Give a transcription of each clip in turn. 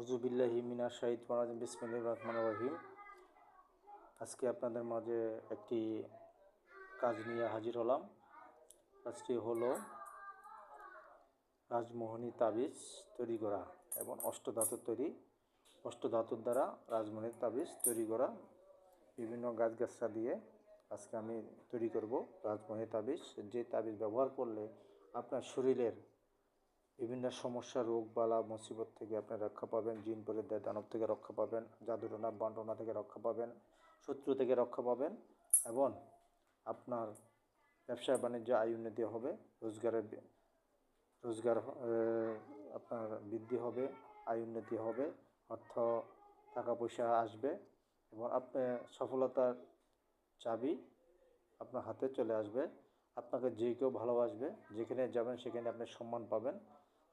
হুজুবিল্লাহি Mina Shahid Marajo বিসমিল্লাহির রহমান রহিম। আজকে আপনাদের মাঝে একটি কাজ নিয়ে হাজির হলাম। কাজটি হলো রাজমোহনী তাবিজ তৈরি করা এবং অষ্টধাতুর তৈরি, অষ্টধাতুর দ্বারা রাজমোহনীর তাবিজ তৈরি করা। বিভিন্ন গাছগাছরা দিয়ে আজকে আমি তৈরি করব রাজমোহনী তাবিজ। যে তাবিজ ব্যবহার করলে আপনার শরীরের বিভিন্ন সমস্যা, রোগ, বালা, মুসিবত থেকে আপনি রক্ষা পাবেন, জিন পরে দেয় দানব থেকে রক্ষা পাবেন জাদুটনা বান্টনা থেকে রক্ষা পাবেন, শত্রু থেকে রক্ষা পাবেন এবং আপনার ব্যবসা বাণিজ্য, আয় উন্নতি হবে, রোজগারের রোজগার আপনার বৃদ্ধি হবে, আয় উন্নতি হবে, অর্থ টাকা পয়সা আসবে এবং আপনি সফলতার চাবি আপনার হাতে চলে আসবে। আপনাকে যে কেউ ভালোবাসবে, যেখানে যাবেন সেখানে আপনি সম্মান পাবেন।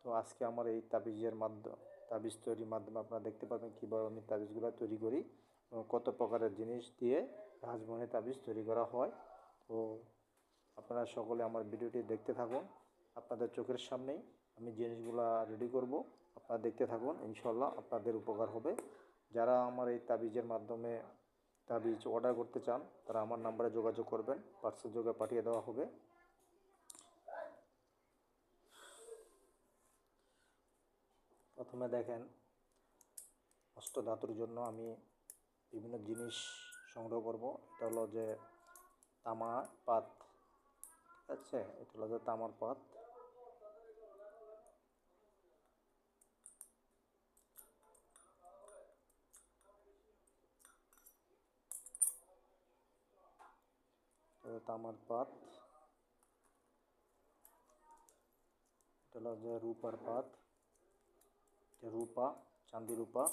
তো আজকে আমার এই তাবিজের মাধ্যম, তাবিজ তৈরির মাধ্যমে আপনারা দেখতে পাবেন কীভাবে আমি তাবিজগুলো তৈরি করি এবং কত প্রকারের জিনিস দিয়ে রাজমোহনী তাবিজ তৈরি করা হয়। তো আপনারা সকলে আমার ভিডিওটি দেখতে থাকুন, আপনাদের চোখের সামনেই আমি জিনিসগুলো রেডি করব, আপনারা দেখতে থাকুন ইনশাল্লাহ আপনাদের উপকার হবে। যারা আমার এই তাবিজের মাধ্যমে তাবিজ অর্ডার করতে চান, তারা আমার নাম্বারে যোগাযোগ করবেন পার্সেল যোগে পাঠিয়ে দেওয়া হবে। প্রথমে দেখেন অষ্টধাতুর জন্য আমি বিভিন্ন জিনিস সংগ্রহ করব। এটা হলো যে তামা পাত, ঠিক আছে? এটা হলো যে তামার পাত। তামার পাত। এটা হলো যে রূপার পাত। রূপা চাঁদি রূপা।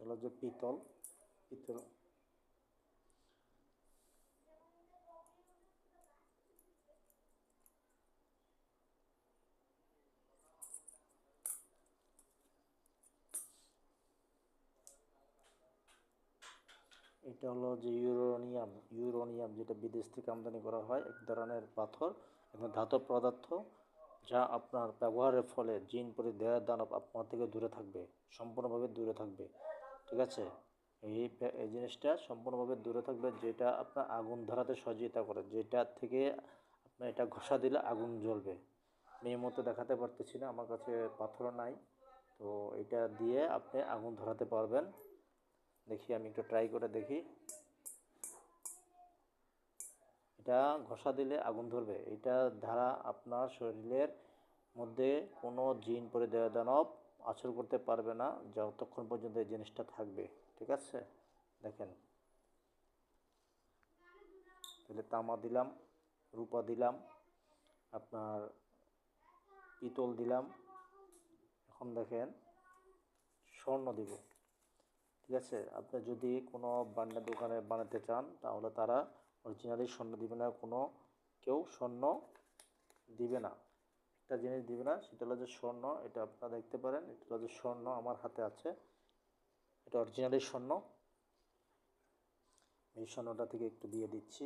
চলো যে পিতল পিতল। এটা হলো যে ইউরোনিয়াম ইউরোনিয়াম যেটা বিদেশ থেকে আমদানি করা হয়, এক ধরনের পাথর এবং ধাতব পদার্থ, যা আপনার ব্যবহারের ফলে জিন পরি দেহ দানব আপনার থেকে দূরে থাকবে, সম্পূর্ণভাবে দূরে থাকবে, ঠিক আছে? এই এই জিনিসটা সম্পূর্ণভাবে দূরে থাকবে যেটা আপনার আগুন ধরাতে সহযোগিতা করে, যেটা থেকে আপনার এটা ঘষা দিলে আগুন জ্বলবে। এই মতো দেখাতে পারতেছি না, আমার কাছে পাথর নাই, তো এটা দিয়ে আপনি আগুন ধরাতে পারবেন। দেখি, আমি একটু ট্রাই করে দেখি। এটা ঘষা দিলে আগুন ধরবে। এটা দ্বারা আপনার শরীরের মধ্যে কোনো জিন পরে দেওয়া দানব আচর করতে পারবে না যতক্ষণ পর্যন্ত এই জিনিসটা থাকবে। ঠিক আছে? দেখেন। তাহলে তামা দিলাম, রূপা দিলাম, আপনার পিতল দিলাম। এখন দেখেন, স্বর্ণ দিব। ঠিক আছে? আপনি যদি কোনো বান্না দোকানে বানাতে চান, তাহলে তারা অরিজিনালি স্বর্ণ দিবে না, কোনো কেউ স্বর্ণ দিবে না। একটা জিনিস দিবে না, সেটা হলো যে স্বর্ণ, এটা আপনারা দেখতে পারেন, এটা হলো যে স্বর্ণ আমার হাতে আছে। এটা অরিজিনালি স্বর্ণ। এই স্বর্ণটা থেকে একটু দিয়ে দিচ্ছি।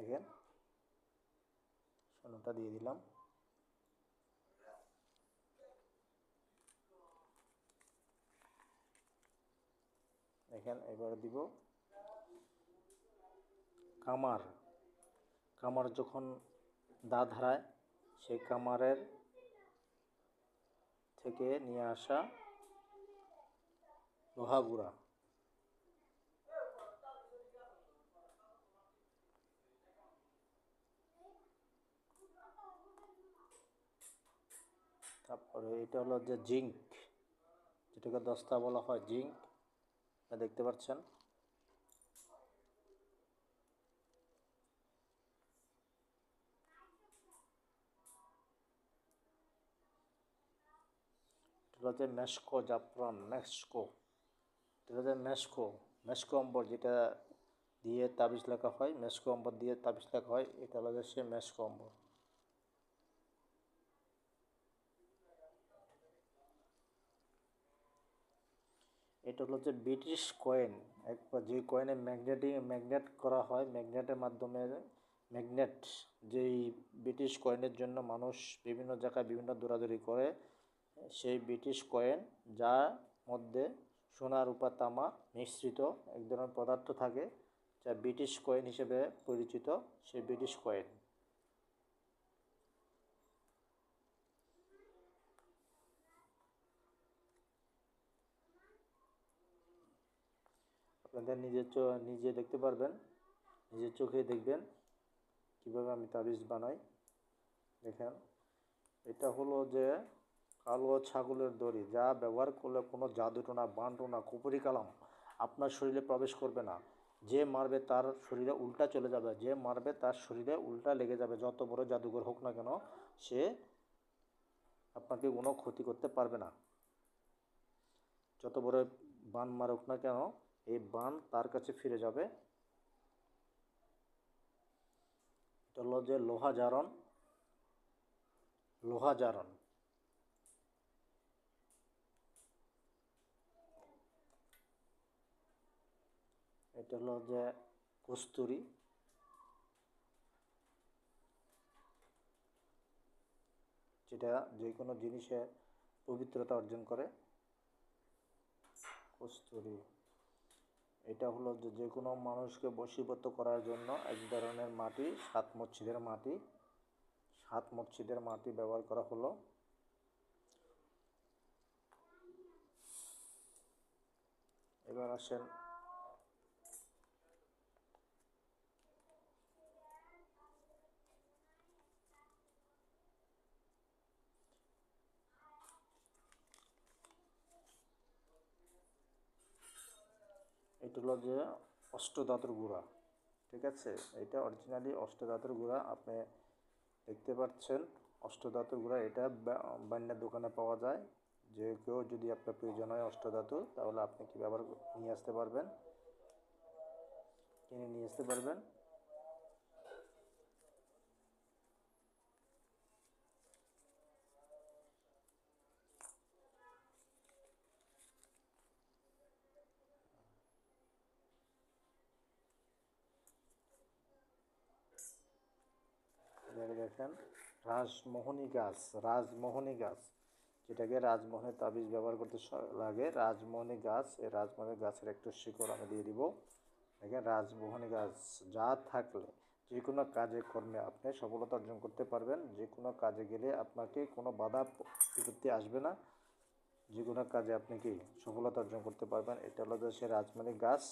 দেখেন। স্বর্ণটা দিয়ে দিলাম। দেখেন, এবারে দিব কামার। কামার যখন দা ধারায় সেই কামারের থেকে নিয়ে আসা লোহা গুঁড়া তারপরে এটা হলো যে জিঙ্ক, যেটাকে দস্তা বলা হয়, জিঙ্ক। দেখতে পাচ্ছেন। এটা যে মেস্কো জাফরান মেক্সিকো এটা যে মেস্কো মেস্কো অম্বর যেটা দিয়ে তাবিজ লেখা হয় মেশকো অম্বর দিয়ে তাবিজ লেখা হয়, এটা হলো সে মেশকো অম্বর এটা হলো যে ব্রিটিশ কয়েন। একবার যে কয়েনে ম্যাগনেটিং ম্যাগনেট করা হয়, ম্যাগনেটের মাধ্যমে ম্যাগনেট যেই ব্রিটিশ কয়েনের জন্য মানুষ বিভিন্ন জায়গায় বিভিন্ন দৌড়াদৌড়ি করে, সেই ব্রিটিশ কয়েন যার মধ্যে সোনা, রূপা, তামা মিশ্রিত এক ধরনের পদার্থ থাকে, যা ব্রিটিশ কয়েন হিসেবে পরিচিত সেই ব্রিটিশ কয়েন। আপনাদের নিজের নিজে দেখতে পারবেন, নিজের চোখে দেখবেন কীভাবে আমি তাবিজ বানাই। দেখেন, এটা হলো যে কালো ছাগলের দড়ি, যা ব্যবহার করলে কোনো জাদুটোনা বানটোনা কুপুরি কালাম আপনার শরীরে প্রবেশ করবে না। যে মারবে তার শরীরে উল্টা চলে যাবে, যে মারবে তার শরীরে উল্টা লেগে যাবে, যত বড় জাদুঘর হোক না কেন, সে আপনাকে কোনো ক্ষতি করতে পারবে না। যত বড় বান মারুক না কেন এই বান তার কাছে ফিরে যাবে। এটা হলো যে লোহা জারণ। লোহা জারণ। এটা হলো যে কস্তুরি। যেটা যে কোনো জিনিসে পবিত্রতা অর্জন করে। কস্তুরি। এটা হলো যে যে কোনো মানুষকে বশীভূত করার জন্য এক ধরনের মাটি, সাত মসজিদের মাটি। সাত মসজিদের মাটি ব্যবহার করা হলো। এবার আসেন এটা হলো যে অষ্টধাতুর গুঁড়া, ঠিক আছে? এটা অরিজিনালি অষ্টধাতুর গুঁড়া, আপনি দেখতে পাচ্ছেন অষ্টধাতুর গুঁড়া, এটা বান্যার দোকানে পাওয়া যায়। যে কেউ যদি আপনার প্রয়োজন হয় অষ্টধাতু, তাহলে আপনি কি ব্যবহার নিয়ে আসতে পারবেন? কিনে নিয়ে আসতে পারবেন এবারে দেখেন রাজমোহনী গাছ রাজমোহনী গাছ, যেটাকে রাজমোহনের তাবিজ ব্যবহার করতে লাগে। রাজমোহনী গাছ, এই রাজমোহনী গাছের একটু শিকড় আমি দিয়ে দিব। দেখেন, রাজমোহনী গাছ যা থাকলে যে কোনো কাজে কর্মে আপনি সফলতা অর্জন করতে পারবেন। যে কোনো কাজে গেলে আপনাকে কোনো বাধা বিপত্তি আসবে না। যে কোনো কাজে আপনি কি সফলতা অর্জন করতে পারবেন, এটা হলো যে রাজমণি গাছ।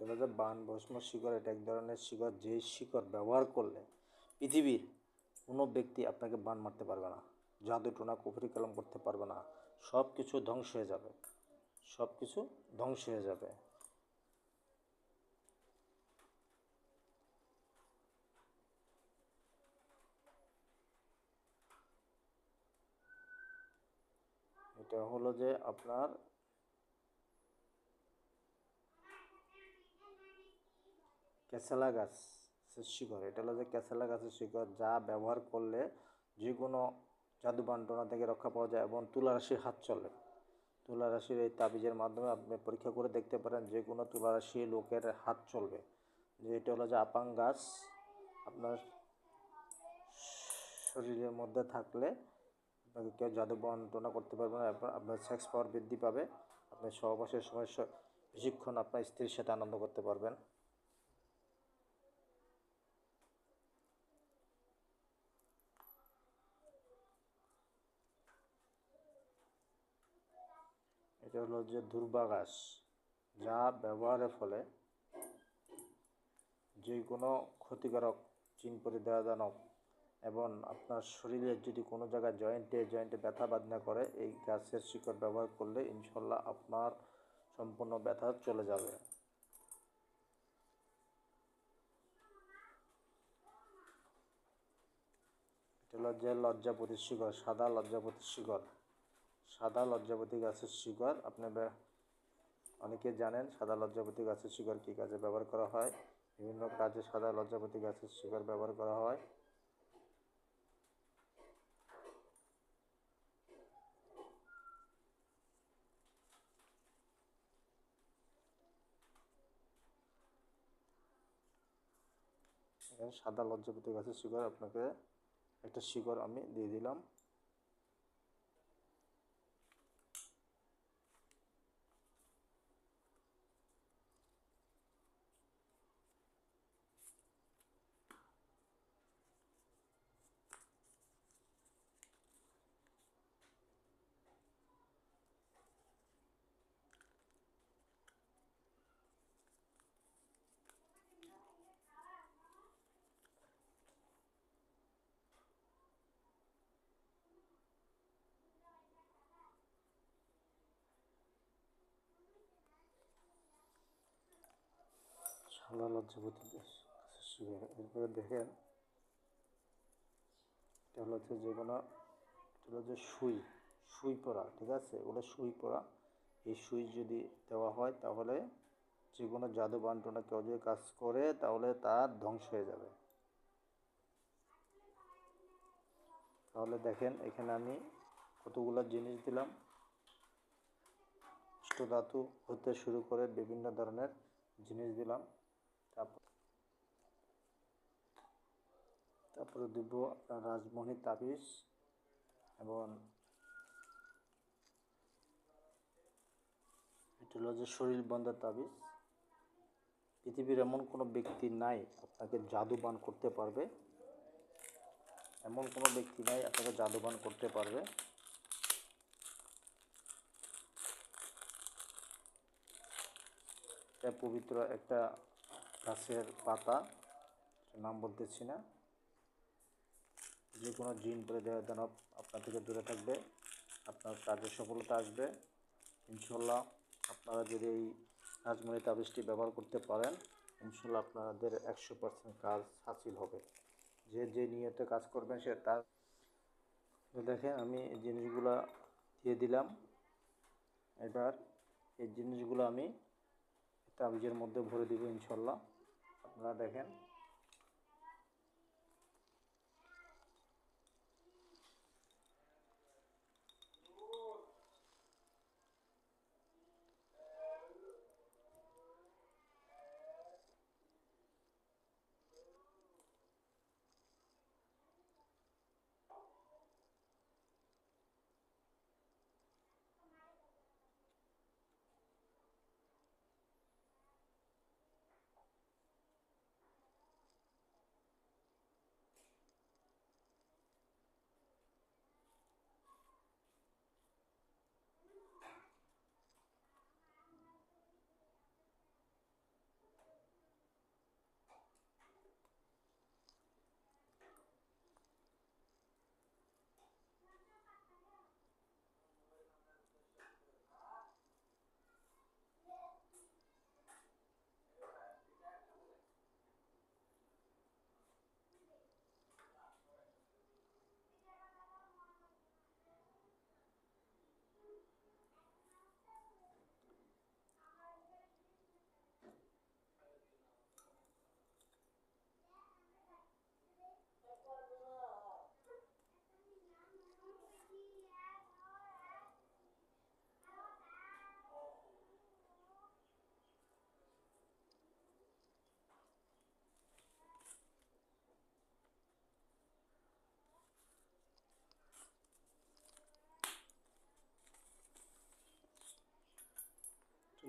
যে বান, ভস্ম, শিকড়, এটা এক ধরনের শিকড়, যে শিকড় ব্যবহার করলে পৃথিবীর কোনো ব্যক্তি আপনাকে বান মারতে পারবে না, জাদু, টোনা, কুফরি, কালাম করতে পারবে না সব কিছু ধ্বংস হয়ে যাবে সব কিছু ধ্বংস হয়ে যাবে। এটা হলো যে আপনার ক্যাসেলা গাছ শিকড়। এটা হলো যে ক্যাসেলা গাছের শিকড় যা ব্যবহার করলে যে কোনো জাদু বান্টনা থেকে রক্ষা পাওয়া যায় এবং তুলা রাশির হাত চলে। তুলা রাশির এই তাবিজের মাধ্যমে আপনি পরীক্ষা করে দেখতে পারেন যে কোনো তুলা রাশি লোকের হাত চলবে। যে এটা হলো যে আপাং গাছ, আপনার শরীরের মধ্যে থাকলে আপনাকে কেউ জাদু বন্টনা করতে পারবে না আপনার সেক্স পাওয়ার বৃদ্ধি পাবে, আপনি সহবাসের সময় বেশিক্ষণ আপনার স্ত্রীর সাথে আনন্দ করতে পারবেন। এটা হলো যে দুর্বা ঘাস যা ব্যবহারের ফলে যে কোনো ক্ষতিকারক চিন পরিদানক এবং আপনার শরীরের যদি কোনো জায়গায় জয়েন্টে জয়েন্টে ব্যথা বাদনা করে এই গাছের শিকড় ব্যবহার করলে ইনশাল্লাহ আপনার সম্পূর্ণ ব্যথা চলে যাবে। এটা হলো যে লজ্জাপতি শিকড়, সাদা লজ্জাপতি শিকড়। সাদা লজ্জাপতি গাছের শিকড়। আপনি বে- অনেকে জানেন সাদা লজ্জাপতি গাছের শিকড় কী কাজে ব্যবহার করা হয়? বিভিন্ন কাজে সাদা লজ্জাপতি গাছের শিকড় ব্যবহার করা হয়। সাদা লজ্জাপতি গাছের শিকড়, আপনাকে একটা শিকড় আমি দিয়ে দিলাম। সাদা লজ্জাপতি গাছের শিকড় এরপরে দেখেন, এটা হলো হচ্ছে যে কোনো, এটা হলো যে সুই সুই পরা ঠিক আছে? ওগুলো সুই পরা এই সুই যদি দেওয়া হয়, তাহলে যে কোনো জাদু বান্টনা কেউ যদি কাজ করে, তাহলে তার ধ্বংস হয়ে যাবে। তাহলে দেখেন, এখানে আমি কতগুলো জিনিস দিলাম। ধাতু হতে শুরু করে বিভিন্ন ধরনের জিনিস দিলাম। তারপর তারপরে দিব আপনার রাজমণি তাবিজ এবং এটা হলো যে শরীর বন্ধের তাবিজ। পৃথিবীর এমন কোনো ব্যক্তি নাই আপনাকে জাদুবান করতে পারবে। এমন কোনো ব্যক্তি নাই আপনাকে জাদুবান করতে পারবে। এটা পবিত্র একটা গাছের পাতা নাম বলতেছি না। যে কোনো জিন করে দেওয়া যেন আপনার থেকে দূরে থাকবে, আপনার কাজে সফলতা আসবে। ইনশাল্লাহ আপনারা যদি এই রাজমণি তাবিজটি ব্যবহার করতে পারেন ইনশাল্লাহ আপনাদের একশো পার্সেন্ট কাজ হাসিল হবে। যে যে নিয়তে কাজ করবেন সে তার দেখেন আমি এই জিনিসগুলো দিয়ে দিলাম। এবার এই জিনিসগুলো আমি তাবিজের মধ্যে ভরে দিব ইনশাল্লাহ আপনারা দেখেন।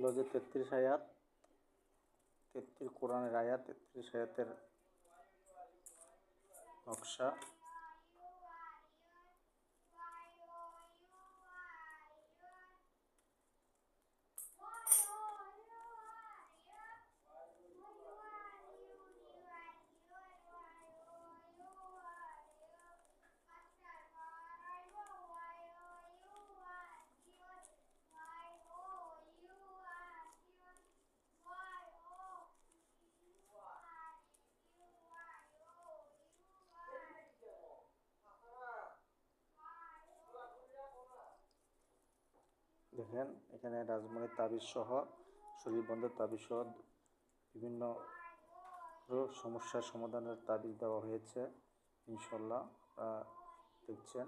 হলো যে তেত্রিশ আয়াত তেত্রিশ কোরআনের আয়াত তেত্রিশ আয়াতের নকশা। দেখেন, এখানে রাজমণির তাবিজ সহ শরীর বন্ধের তাবিজ সহ বিভিন্ন সমস্যার সমাধানের তাবিজ দেওয়া হয়েছে, ইনশাল্লাহ দেখছেন।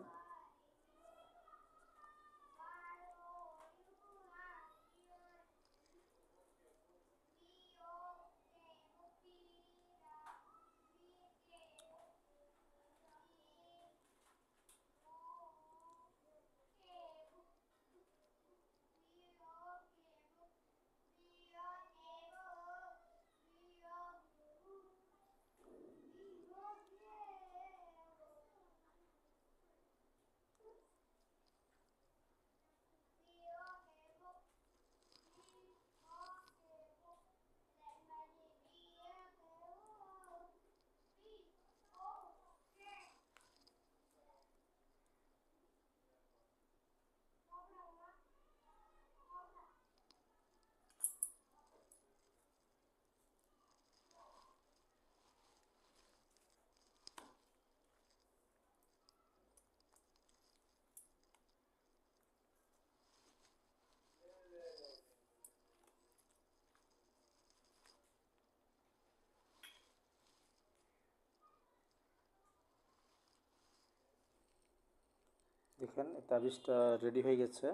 দেখেন তাবিজটা রেডি হয়ে গেছে।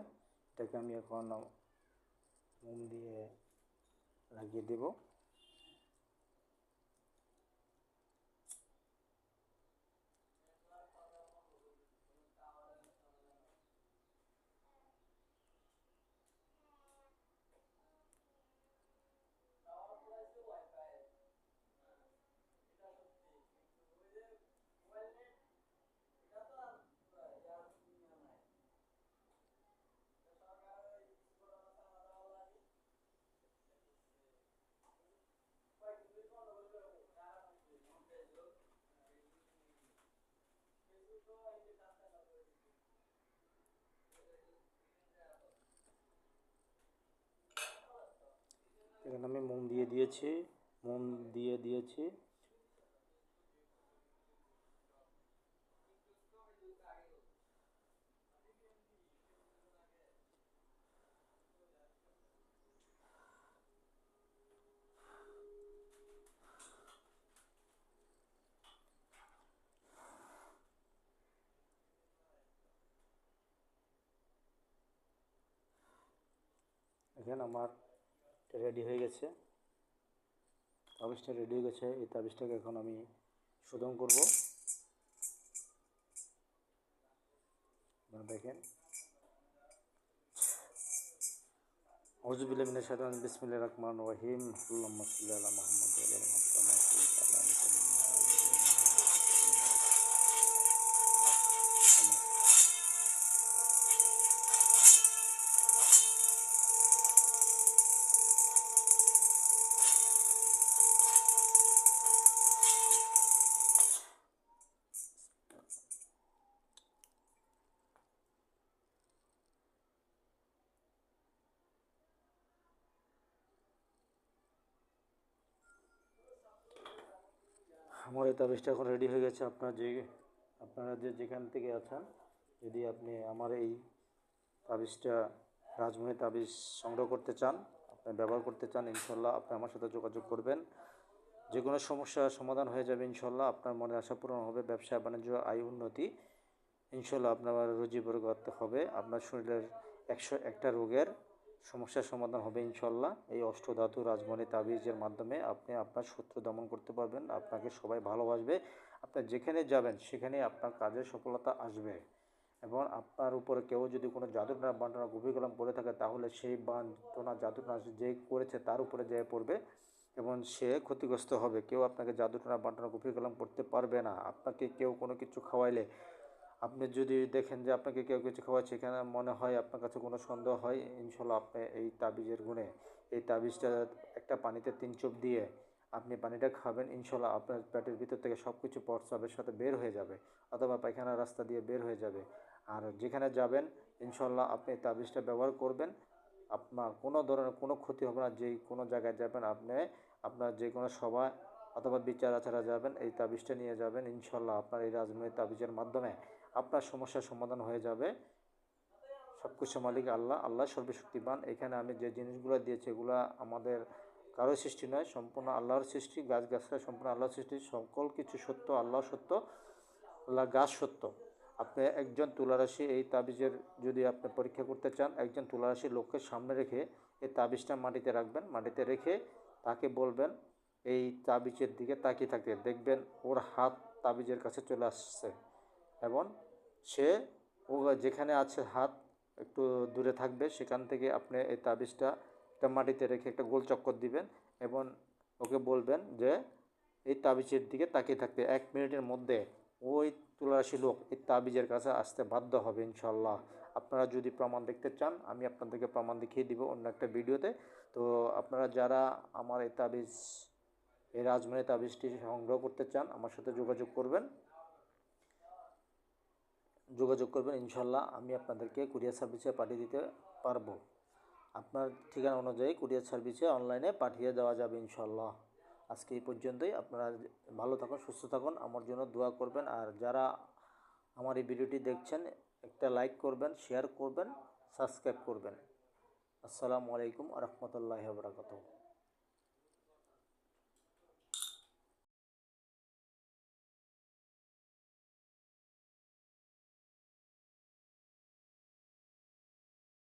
এটাকে আমি এখন মোম দিয়ে লাগিয়ে দেব। এখানে আমি মোম দিয়ে দিয়েছি মোম দিয়ে দিয়েছি। এখানে আমার রেডি হয়ে গেছে। তাবিজটা রেডি হয়ে গেছে। এই তাবিজটাকে এখন আমি শোধন করব। দেখেন। শাইতানির বিসমিল্লাহির রহমানির রহিম। আল্লাহুম্মা সাল্লি আলা মুহাম্মাদ। তাবিজটা এখন রেডি হয়ে গেছে আপনার যে, আপনারা যে যেখান থেকে আছেন, যদি আপনি আমার এই তাবিজটা রাজমণি তাবিজ সংগ্রহ করতে চান, আপনি ব্যবহার করতে চান ইনশাল্লাহ আপনি আমার সাথে যোগাযোগ করবেন। যে কোনো সমস্যার সমাধান হয়ে যাবে ইনশাল্লাহ আপনার মনে আশা পূরণ হবে, ব্যবসা, বাণিজ্য, আয়, উন্নতি ইনশাল্লাহ আপনার রুজি বরকত হবে, আপনার শরীরের একশো একটা রোগের সমস্যার সমাধান হবে ইনশাল্লাহ এই অষ্টধাতু রাজমণি তাবিজের মাধ্যমে আপনি আপনার শত্রু দমন করতে পারবেন, আপনাকে সবাই ভালোবাসবে। আপনি যেখানে যাবেন সেখানে আপনার কাজের সফলতা আসবে। এবং আপনার উপরে কেউ যদি কোনো জাদুটনা বান্টনা কলম পড়ে থাকে, তাহলে সেই বান্টনা জাদুটনা যে করেছে, তার উপরে যেয়ে পড়বে এবং সে ক্ষতিগ্রস্ত হবে। কেউ আপনাকে জাদুটনা বান্টনা কলম পড়তে পারবে না। আপনাকে কেউ কোনো কিছু খাওয়াইলে আপনি যদি দেখেন যে আপনাকে কেউ কিছু খাওয়াচ্ছে এখানে মনে হয় আপনার কাছে কোনো সন্দেহ হয়, ইনশাল্লাহ আপনি এই তাবিজের গুণে, এই তাবিজটা একটা পানিতে তিন চোপ দিয়ে আপনি পানিটা খাবেন, ইনশাল্লাহ আপনার পেটের ভিতর থেকে সব কিছু প্রস্রাবের সাথে বের হয়ে যাবে অথবা পায়খানা রাস্তা দিয়ে বের হয়ে যাবে। আর যেখানে যাবেন, ইনশাল্লাহ আপনি তাবিজটা ব্যবহার করবেন। আপনার কোনো ধরনের কোনো ক্ষতি হবে না যেই কোনো জায়গায় যাবেন আপনি, আপনার যে কোনো সভা অথবা বিচার আচারা যাবেন, এই তাবিজটা নিয়ে যাবেন, ইনশাল্লাহ আপনার এই রাজমণি তাবিজের মাধ্যমে। আপনার সমস্যার সমাধান হয়ে যাবে। সব কিছু মালিক আল্লাহ আল্লাহ সর্বশক্তিমান। এখানে আমি যে জিনিসগুলো দিয়েছি, এগুলো আমাদের কারও সৃষ্টি নয়, সম্পূর্ণ আল্লাহর সৃষ্টি গাছ গাছরা সম্পূর্ণ আল্লাহর সৃষ্টি, সকল কিছু সত্য, আল্লাহ সত্য, আল্লাহ গাছ সত্য। আপনি একজন তুলারাশি, এই তাবিজের যদি আপনি পরীক্ষা করতে চান, একজন তুলারাশি লোককে সামনে রেখে এই তাবিজটা মাটিতে রাখবেন, মাটিতে রেখে তাকে বলবেন, এই তাবিজের দিকে তাকিয়ে থাকতে। দেখবেন ওর হাত তাবিজের কাছে চলে আসছে। এবং সে ও যেখানে আছে হাত একটু দূরে থাকবে, সেখান থেকে আপনি এই তাবিজটা একটা মাটিতে রেখে একটা গোল চক্কর দিবেন এবং ওকে বলবেন যে, এই তাবিজের দিকে তাকিয়ে থাকতে। এক মিনিটের মধ্যে ওই তুলারাশি লোক এই তাবিজের কাছে আসতে বাধ্য হবে ইনশাল্লাহ আপনারা যদি প্রমাণ দেখতে চান, আমি আপনাদেরকে প্রমাণ দেখিয়ে দিব অন্য একটা ভিডিওতে। তো আপনারা যারা আমার এই তাবিজ, এই রাজমণি তাবিজটি সংগ্রহ করতে চান, আমার সাথে যোগাযোগ করবেন। যোগাযোগ করবেন, ইনশাল্লাহ আমি আপনাদেরকে কুরিয়ার সার্ভিসে পাঠিয়ে দিতে পারব। আপনার ঠিকানা অনুযায়ী কুরিয়ার সার্ভিসে অনলাইনে পাঠিয়ে দেওয়া যাবে, ইনশাল্লাহ। আজকে এই পর্যন্তই, আপনারা ভালো থাকুন, সুস্থ থাকুন, আমার জন্য দোয়া করবেন। আর যারা আমার এই ভিডিওটি দেখছেন, একটা লাইক করবেন, শেয়ার করবেন, সাবস্ক্রাইব করবেন। আসসালামু আলাইকুম রহমতুল্লাহ বরাকাতুহ।